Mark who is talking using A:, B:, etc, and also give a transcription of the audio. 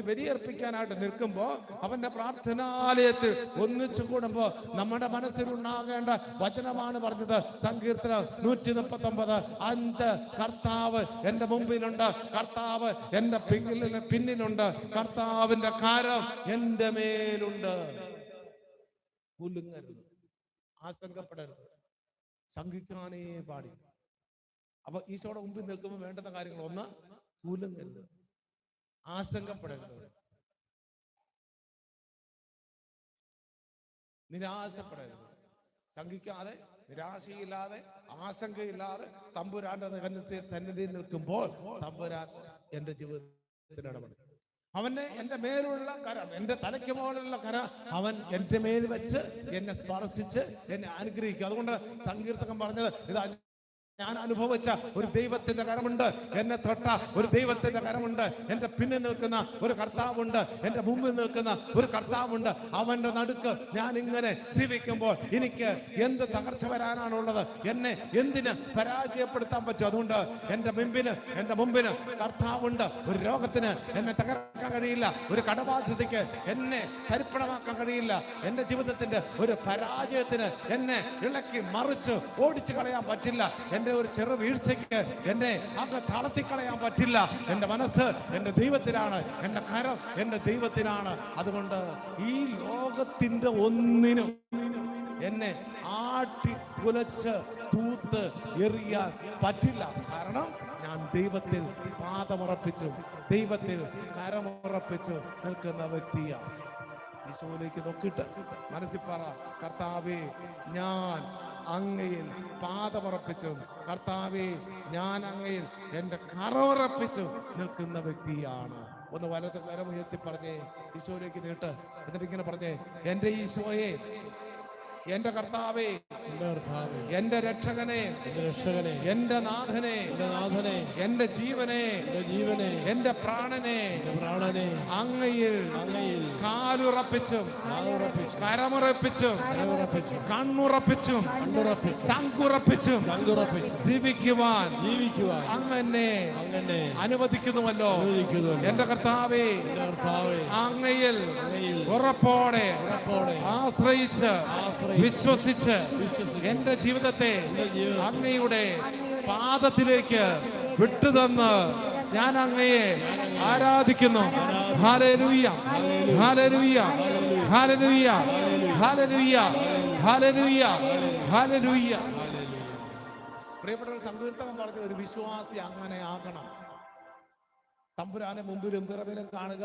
A: ബലിയർപ്പിക്കാനായിട്ട് നിൽക്കുമ്പോ അവന്റെ പ്രാർത്ഥനാലയത്തിൽ ഒന്നിച്ചു കൂടുമ്പോ നമ്മുടെ മനസ്സിലുണ്ടാകേണ്ട വചനമാണ് പറഞ്ഞത്. സങ്കീർത്തന നൂറ്റി മുപ്പത്തി ഒമ്പത് അഞ്ച് കർത്താവ് എന്റെ മുമ്പിലുണ്ട്. കർത്താവ് എന്റെ പിന്നിലുണ്ട്. കർത്താവിന്റെ കാരം എന്റെ മേലുണ്ട്. ആശങ്കപ്പെടരുത്. ശങ്കിക്കാനേ പാടില്ല. അപ്പൊ ഈശോയുടെ മുമ്പിൽ നിൽക്കുമ്പോൾ വേണ്ടുന്ന കാര്യങ്ങൾ ഒന്ന് കുലുങ്ങരുത്. ആശങ്കപ്പെടരുത്. നിരാശപ്പെടരുത്. ശങ്കിക്കാതെ നിരാശയില്ലാതെ ആശങ്കയില്ലാതെ തമ്പുരാന്റെ സന്നിധി- തന്നെ നിൽക്കുമ്പോൾ തമ്പുരാൻ എന്റെ ജീവിതത്തിൽ ഇടപെടും. അവന്റെ എന്റെ മേലുള്ള കര എന്റെ തലയ്ക്ക് മുകളിലുള്ള കര അവൻ എന്റെ മേൽ വെച്ച് എന്നെ സ്പർശിച്ച് എന്നെ അനുഗ്രഹിക്കും. അതുകൊണ്ട് സങ്കീർത്തകം പറഞ്ഞത് ഇതാ ഞാൻ അനുഭവിച്ച ഒരു ദൈവത്തിന്റെ കരമുണ്ട്. എന്നെ തൊട്ട ഒരു ദൈവത്തിന്റെ കരമുണ്ട്. എന്റെ പിന്നിൽ നിൽക്കുന്ന ഒരു കർത്താവുണ്ട്. എന്റെ മുമ്പിൽ നിൽക്കുന്ന ഒരു കർത്താവുണ്ട്. അവന്റെ നടുക്ക് ഞാൻ ഇങ്ങനെ ജീവിക്കുമ്പോൾ എനിക്ക് എന്ത് തകർച്ച വരാനാണുള്ളത്? എന്നെ എന്തിന് പരാജയപ്പെടുത്താൻ പറ്റും? അതുകൊണ്ട് എന്റെ മുമ്പിന് എന്റെ മുമ്പിന് കർത്താവുണ്ട്. ഒരു രോഗത്തിന് എന്നെ തകർക്കാൻ കഴിയില്ല. ഒരു കടബാധ്യതയ്ക്ക് എന്നെ തരിപ്പണമാക്കാൻ കഴിയില്ല. എന്റെ ജീവിതത്തിന്റെ ഒരു പരാജയത്തിന് എന്നെ ഇളക്കി മറിച്ച് ഓടിച്ചു കളയാൻ പറ്റില്ല. എന്റെ ഒരു ചെറു വീഴ്ചയ്ക്ക് എന്നെ അങ്ങ് തളർത്തിക്കളയാൻ പറ്റില്ല. എന്റെ മനസ്സ് എന്റെ ദൈവത്തിലാണ്. എന്റെ കരം എന്റെ ദൈവത്തിനാണ് അതുകൊണ്ട് ഈ ലോകത്തിന്റെ ഒന്നിനും എന്നെ ആട്ടി കുലച്ച് തൂത്ത് എറിയാൻ പറ്റില്ല. കാരണം ഞാൻ ദൈവത്തിൽ പാദമുറപ്പിച്ചു. ദൈവത്തിൽ കരമുറപ്പിച്ചു നിൽക്കുന്ന വ്യക്തിയാണ് ഈശോയിലേക്ക് നോക്കിയിട്ട് മനസ്സിൽ പറ കർത്താവേ ഞാൻ അങ്ങയിൽ പാതമുറപ്പിച്ചു കർത്താവേ ഞാൻ അങ്ങയിൽ എന്റെ കറുറപ്പിച്ചു നിൽക്കുന്ന വ്യക്തിയാണ്. ഒന്ന് വലത് കരമുയർത്തി പറഞ്ഞേ ഈശോയിലേക്ക് നീട്ട്. എന്നിട്ട് ഇങ്ങനെ പറഞ്ഞേ എന്റെ ഈശോയെ എന്റെ കർത്താവേ
B: എന്റെ കർത്താവേ
A: രക്ഷകനെ
B: എന്റെ രക്ഷകനെ
A: നാഥനെ
B: എന്റെ നാഥനെ
A: എന്റെ ജീവനെ
B: എന്റെ ജീവനെ
A: എന്റെ പ്രാണനെ
B: എന്റെ പ്രാണനെ
A: അങ്ങയിൽ
B: അങ്ങയിൽ
A: കാലുറപ്പിച്ചും കരമുറപ്പിച്ചും കണ്ണുറപ്പിച്ചും ശങ്കുറപ്പിച്ചും ജീവിക്കുവാൻ
B: ജീവിക്കുവാൻ
A: അങ്ങനെ
B: അങ്ങനെ
A: അനുവദിക്കുന്നുവല്ലോ. എന്റെ കർത്താവേ
B: എന്റെ
A: അങ്ങയിൽ ഉറപ്പോടെ
B: ഉറപ്പോടെ
A: ആശ്രയിച്ച്
B: ആശ്രയിച്ച്
A: വിശ്വസിച്ച് എന്റെ ജീവിതത്തെ അങ്ങയുടെ പാദത്തിലേക്ക് വിട്ടുതന്ന് ഞാൻ അങ്ങയെ ആരാധിക്കുന്നു. ഹാലരുവിയ ഹാലരുവിയ ഹാലരുവിയ ഹാലരുവിയ ഹാലരുവിയ ഹാലരുവിയ പ്രിയപ്പെട്ട സങ്കീർത്തനം പറഞ്ഞ ഒരു വിശ്വാസി അങ്ങനെ ആകണം. തമ്പുരാനെ മുമ്പിലും പിറവിലും കാണുക